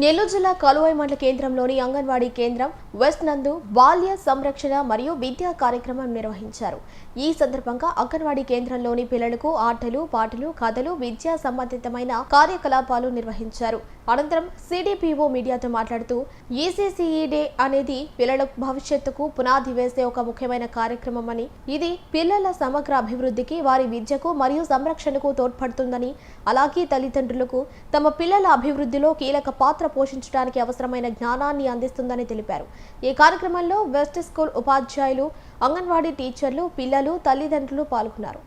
నెల్లూరు జిల్లా కలువాయి మండల కేంద్రంలోని అంగన్వాడీ కేంద్రం వెస్ట్ నందు బాల్య సంరక్షణ మరియు విద్యా కార్యక్రమం నిర్వహించారు. ఈ సందర్భంగా అంగన్వాడీ కేంద్రంలోని పిల్లలకు ఆటలు పాటలు కథలు విద్యా సంబంధితమైన కార్యకలాపాలు నిర్వహించారు. అనంతరం సిడిపిఓ మీడియాతో మాట్లాడుతూ ఈసీసీఈ డే అనేది పిల్లల భవిష్యత్తుకు పునాది వేసే ఒక ముఖ్యమైన కార్యక్రమం అని ఇది పిల్లల సమగ్ర అభివృద్ధికి వారి విద్యకు మరియు సంరక్షణకు తోడ్పడుతుందని అలాగే తల్లిదండ్రులకు తమ పిల్లల అభివృద్ధిలో కీలక పాత్ర పోషించడానికి అవసరమైన జ్ఞానాన్ని అందిస్తుందని తెలిపారు. ఈ కార్యక్రమంలో వెస్ట్ స్కూల్ ఉపాధ్యాయులు అంగన్వాడీ టీచర్లు పిల్లలు తల్లిదండ్రులు పాల్గొన్నారు.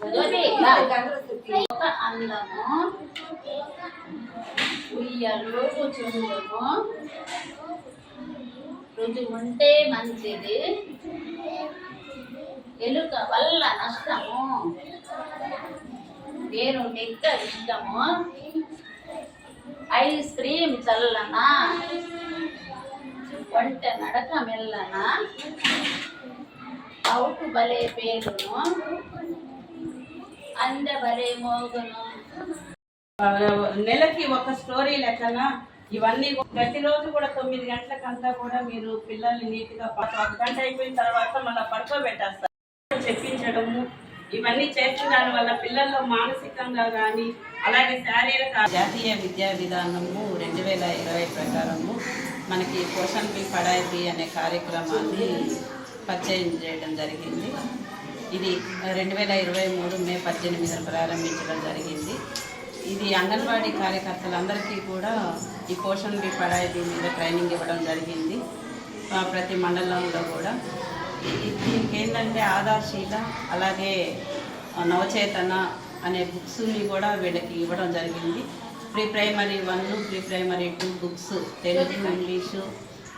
ఒక అల్లము ఉయ్యలు చుండము రుచి ఉంటే మంచిది ఎలుక వల్ల నష్టము నేను నిక్క ఇష్టము ఐస్ క్రీమ్ చల్లన వంట నడక మెల్లన? అవుటు బలే పేరును. అంద మోగును. నెలకి ఒక స్టోరీ లెక్కన ఇవన్నీ ప్రతిరోజు కూడా తొమ్మిది గంటలకంతా కూడా మీరు పిల్లల్ని నీట్గా ఒక గంట అయిపోయిన తర్వాత మళ్ళీ పడుకోబెట్టేస్తారు. చెప్పించడము ఇవన్నీ చేసిన దాని వల్ల పిల్లల్లో మానసికంగా కానీ అలాగే శారీరక జాతీయ విద్యా విధానము రెండు వేల ఇరవై ప్రకారము మనకి పోషణ్ బి పడాయి అనే కార్యక్రమాన్ని పరిచయం చేయడం జరిగింది. ఇది రెండు వేల ఇరవై మూడు మే పద్దెనిమిదిన ప్రారంభించడం జరిగింది. ఇది అంగన్వాడీ కార్యకర్తలందరికీ కూడా ఈ పోషణ్ బి పడాయి మీద ట్రైనింగ్ ఇవ్వడం జరిగింది ప్రతి మండలంలో కూడా. దీనికి ఏంటంటే ఆధార్శీల అలాగే నవచేతన అనే బుక్స్ని కూడా వీళ్ళకి ఇవ్వడం జరిగింది. Pre primary one pre primary two books Telugu English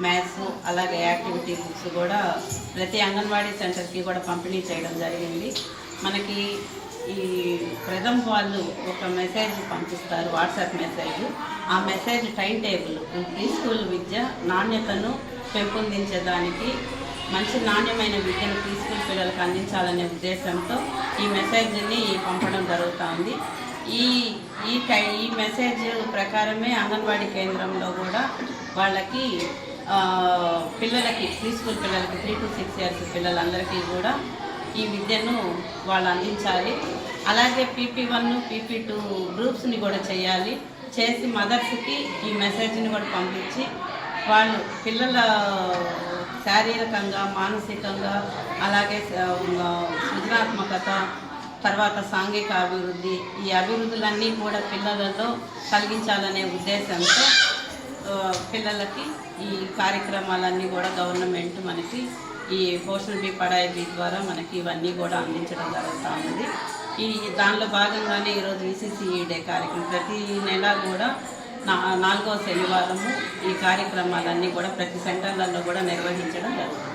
maths అలాగే యాక్టివిటీ బుక్స్ కూడా ప్రతి అంగన్వాడీ సెంటర్కి కూడా పంపిణీ చేయడం జరిగింది. మనకి ఈ ప్రథమ్ వాళ్ళు ఒక మెసేజ్ పంపిస్తారు వాట్సాప్ మెసేజ్. ఆ message time table pre school విద్య నాణ్యతను పెంపొందించడానికి మంచి నాణ్యమైన విద్యను ప్రీ స్కూల్ పిల్లలకు అందించాలనే ఉద్దేశంతో ఈ మెసేజ్ని పంపడం జరుగుతుంది. ఈ ఈ టై ఈ మెసేజ్ ప్రకారమే అంగన్వాడీ కేంద్రంలో కూడా వాళ్ళకి పిల్లలకి ప్రీ స్కూల్ పిల్లలకి త్రీ టు సిక్స్ ఇయర్స్ పిల్లలందరికీ కూడా ఈ విద్యను వాళ్ళు అందించాలి. అలాగే పీపీ వన్ పీపీ టూ గ్రూప్స్ని కూడా చేయాలి. చేసి మదర్స్కి ఈ మెసేజ్ని కూడా పంపించి వాళ్ళు పిల్లల శారీరకంగా మానసికంగా అలాగే సృజనాత్మకత తర్వాత సాంఘిక అభివృద్ధి ఈ అభివృద్ధులన్నీ కూడా పిల్లలలో కలిగించాలనే ఉద్దేశంతో పిల్లలకి ఈ కార్యక్రమాలన్నీ కూడా గవర్నమెంట్ మనకి ఈ పోషణ్ బి పడాయి బి ద్వారా మనకి ఇవన్నీ కూడా అందించడం జరుగుతూ ఉంది. ఈ దానిలో భాగంగానే ఈరోజు ఈసీసీఈ డే కార్యక్రమం. ప్రతి నెల కూడా నా నాలుగవ శనివారము ఈ కార్యక్రమాలన్నీ కూడా ప్రతి సెంటర్లలో కూడా నిర్వహించడం జరుగుతుంది.